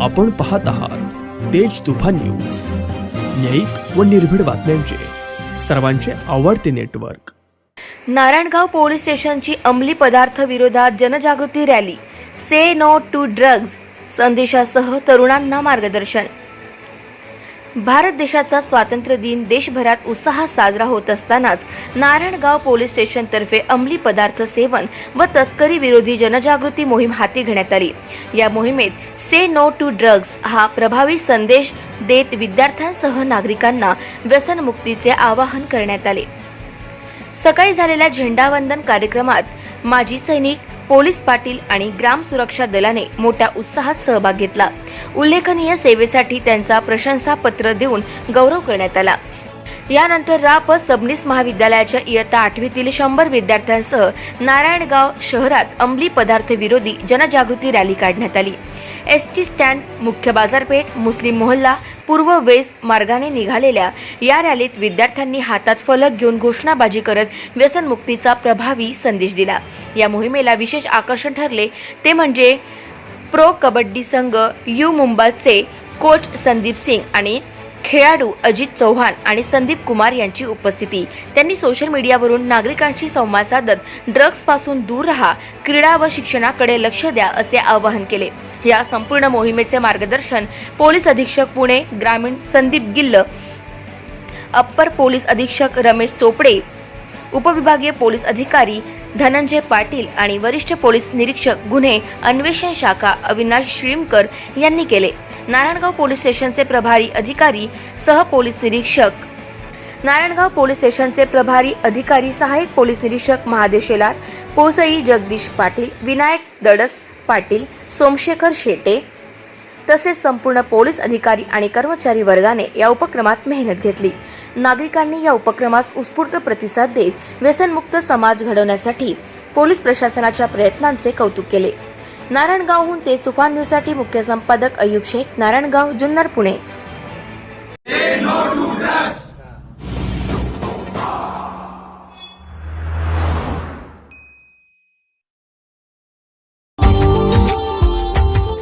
आपण पाहत आहात तेज तुफा न्यूज. न्यायिक व निर्भीड बातम्यांचे. सर्वांचे आवडते नेटवर्क. नारायणगाव पोलीस स्टेशनची अंमली पदार्थ विरोधात जनजागृती rally. Say no to drugs संदेशासह तरुणांना मार्गदर्शन. भारत देशाचा स्वातंत्र्य दिन देशभरात उत्साहात साजरा होत असतानाच नारायणगाव पोलीस स्टेशनतर्फे अंमली पदार्थ सेवन व तस्करी विरोधी जनजागृती मोहीम हाती घेण्यात आली. या मोहिमेत से नो टू ड्रग्ज हा प्रभावी संदेश देत विद्यार्थ्यांसह नागरिकांना व्यसनमुक्तीचे आवाहन करण्यात आले. सकाळी झालेल्या झेंडावंदन कार्यक्रमात माजी सैनिक पोलीस पाटील आणि ग्राम सुरक्षा दलाने मोठ्या उत्साहात सहभाग घेतला. उल्लेखनीय सेवेसाठी त्यांचा प्रशंसापत्र देऊन गौरव करण्यात आला. यानंतर राप सबनीस महाविद्यालयाच्या इयत्ता आठवीतील शंभर विद्यार्थ्यांसह नारायणगाव शहरात अंमली पदार्थ विरोधी जनजागृती रॅली काढण्यात आली. एस टी स्टँड मुख्य बाजारपेठ मुस्लिम मोहल्ला पूर्व वेस्ट मार्गाने निघालेल्या या रॅलीत विद्यार्थ्यांनी हातात फलक घेऊन घोषणाबाजी करत व्यसनमुक्तीचा प्रभावी संदेश दिला. या मोहिमेला विशेष आकर्षण ठरले. ते म्हणजे प्रो कबड्डी संघ यू मुंबईचे कोच संदीप सिंग आणि खेळाडू अजित चव्हाण आणि संदीप कुमार यांची उपस्थिती. त्यांनी सोशल मीडियावरून नागरिकांशी संवाद साधत ड्रग्जपासून दूर राहा क्रीडा व शिक्षणाकडे लक्ष द्या असे आवाहन केले. या संपूर्ण मोहिमेचे मार्गदर्शन पोलीस अधीक्षक पुणे ग्रामीण संदीप गिल्ल अप्पर पोलीस अधीक्षक रमेश चोपडे उपविभागीय पोलीस अधिकारी धनंजय पाटील आणि वरिष्ठ पोलीस निरीक्षक गुन्हे अन्वेषण शाखा अविनाश श्रीमकर यांनी केले. नारायणगाव पोलीस स्टेशनचे प्रभारी अधिकारी सह पोलीस निरीक्षक. नारायणगाव पोलीस स्टेशनचे प्रभारी अधिकारी सहाय्यक पोलीस निरीक्षक महादेव शेलार पोसई जगदीश पाटील विनायक दडस पाटील सोमशेखर शेटे तसेच संपूर्ण पोलीस अधिकारी आणि कर्मचारी वर्गाने या उपक्रमात मेहनत घेतली. नागरिकांनी या उपक्रमास उत्स्फूर्त प्रतिसाद देत व्यसनमुक्त समाज घडवण्यासाठी पोलीस प्रशासनाच्या प्रयत्नांचे कौतुक केले. नारायणगावहून ते सुफान न्यूजसाठी मुख्य संपादक अयुब शेख नारायणगाव जुन्नर पुणे.